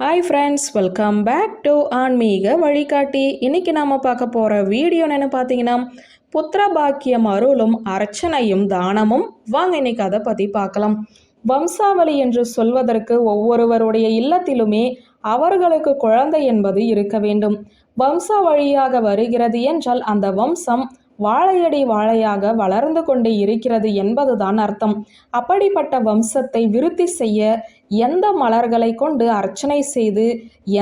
Hi friends welcome back to ஆன்மீக வழிகாட்டி இன்னைக்கு நாம் பார்க்க போகிற வீடியோ என்னென்னு பார்த்தீங்கன்னா புத்திர பாக்கியம் அருளும் அர்ச்சனையும் தானமும். வாங்க இன்னைக்கு அதை பற்றி பார்க்கலாம். வம்சாவளி என்று சொல்வதற்கு ஒவ்வொருவருடைய இல்லத்திலுமே அவர்களுக்கு குழந்தை என்பது இருக்க வேண்டும். வம்ச வழியாக வருகிறது என்றால் அந்த வம்சம் வாழையடி வாழையாக வளர்ந்து கொண்டே இருக்கிறது என்பதுதான் அர்த்தம். அப்படிப்பட்ட வம்சத்தை விருத்தி செய்ய எந்த மலர்களை கொண்டு அர்ச்சனை செய்து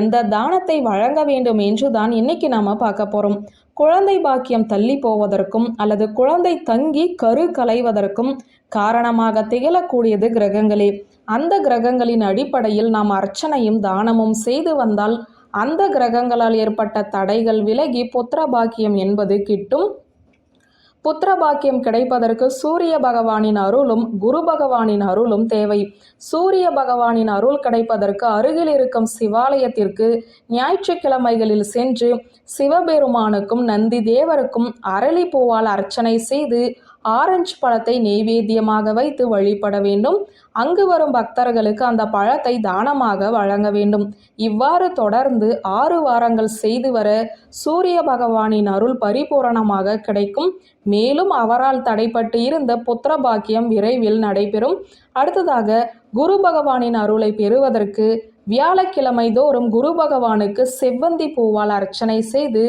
எந்த தானத்தை வழங்க வேண்டும் என்று தான் இன்னைக்கு நாம பார்க்க போறோம். குழந்தை பாக்கியம் தள்ளி போவதற்கும் அல்லது குழந்தை தங்கி கரு கலைவதற்கும் காரணமாக திகழக்கூடியது கிரகங்களே. அந்த கிரகங்களின் அடிப்படையில் நாம் அர்ச்சனையும் தானமும் செய்து வந்தால் அந்த கிரகங்களால் ஏற்பட்ட தடைகள் விலகி புத்திர பாக்கியம் என்பது கிட்டும் புத்திர பாக்கியம் கிடைப்பதற்கு சூரிய பகவானின் அருளும் குரு பகவானின் அருளும் தேவை. சூரிய பகவானின் அருள் கிடைப்பதற்கு அருகில் இருக்கும் சிவாலயத்திற்கு ஞாயிற்றுக்கிழமைகளில் சென்று சிவபெருமானுக்கும் நந்தி தேவருக்கும் அரளி பூவால் அர்ச்சனை செய்து ஆரஞ்சு பழத்தை நெய்வேத்தியமாக வைத்து வழிபட வேண்டும். அங்கு வரும் பக்தர்களுக்கு அந்த பழத்தை தானமாக வழங்க வேண்டும். இவ்வாறு தொடர்ந்து ஆறு வாரங்கள் செய்து வர சூரிய பகவானின் அருள் பரிபூரணமாக கிடைக்கும். மேலும் அவரால் தடைப்பட்டு இருந்த புத்திர பாக்கியம் விரைவில் நடைபெறும். அடுத்ததாக குரு பகவானின் அருளை பெறுவதற்கு வியாழக்கிழமை தோறும் குரு பகவானுக்கு செவ்வந்தி பூவால் அர்ச்சனை செய்து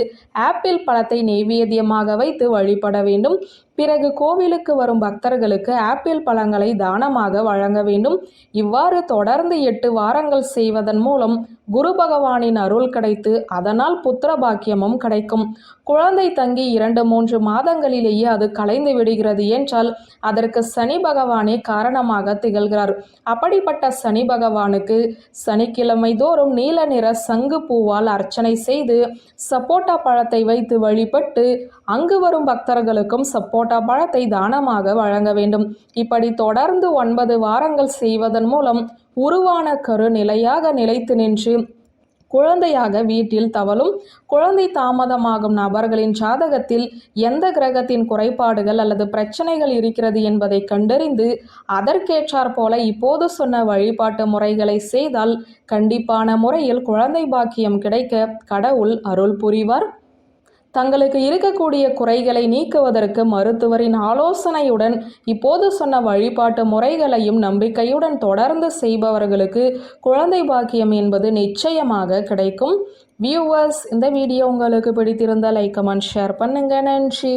ஆப்பிள் பழத்தை நெய்வேத்தியமாக வைத்து வழிபட வேண்டும். பிறகு கோவிலுக்கு வரும் பக்தர்களுக்கு ஆப்பிள் பழங்களை தானமாக வழங்க வேண்டும். இவ்வாறு தொடர்ந்து எட்டு வாரங்கள் செய்வதன் மூலம் குரு பகவானின் அருள் கிடைத்து அதனால் புத்திர பாக்கியமும் கிடைக்கும். குழந்தை தங்கி இரண்டு மூன்று மாதங்களிலேயே அது கலைந்து விடுகிறது என்றால் அதற்கு சனி பகவானே காரணமாக திகழ்கிறார். அப்படிப்பட்ட சனி பகவானுக்கு சனிக்கிழமை தோறும் நீல நிற சங்கு பூவால் அர்ச்சனை செய்து சப்போட்டா பழத்தை வைத்து வழிபட்டு அங்கு வரும் பக்தர்களுக்கும் சப்போட்டா பழத்தை தானமாக வழங்க வேண்டும். இப்படி தொடர்ந்து ஒன்பது வாரங்கள் செய்வதன் மூலம் உருவான கரு நிலையாக நிலைத்து நின்று குழந்தையாக வீட்டில் தவழும் குழந்தை தாமதமாகும் நபர்களின் சாதகத்தில் எந்த கிரகத்தின் குறைபாடுகள் அல்லது பிரச்சனைகள் இருக்கிறது என்பதை கண்டறிந்து அதற்கேற்றாற் போல இப்போது சொன்ன வழிபாட்டு முறைகளை செய்தால் கண்டிப்பான முறையில் குழந்தை பாக்கியம் கிடைக்க கடவுள் அருள் புரிவார். தங்களுக்கு இருக்கக்கூடிய குறைகளை நீக்குவதற்கு மருத்துவரின் ஆலோசனையுடன் இப்போது சொன்ன வழிபாட்டு முறைகளையும் நம்பிக்கையுடன் தொடர்ந்து செய்பவர்களுக்கு குழந்தை பாக்கியம் என்பது நிச்சயமாக கிடைக்கும். வியூவர்ஸ் இந்த வீடியோ உங்களுக்கு பிடித்திருந்தால் லைக் கமெண்ட் ஷேர் பண்ணுங்க. நன்றி.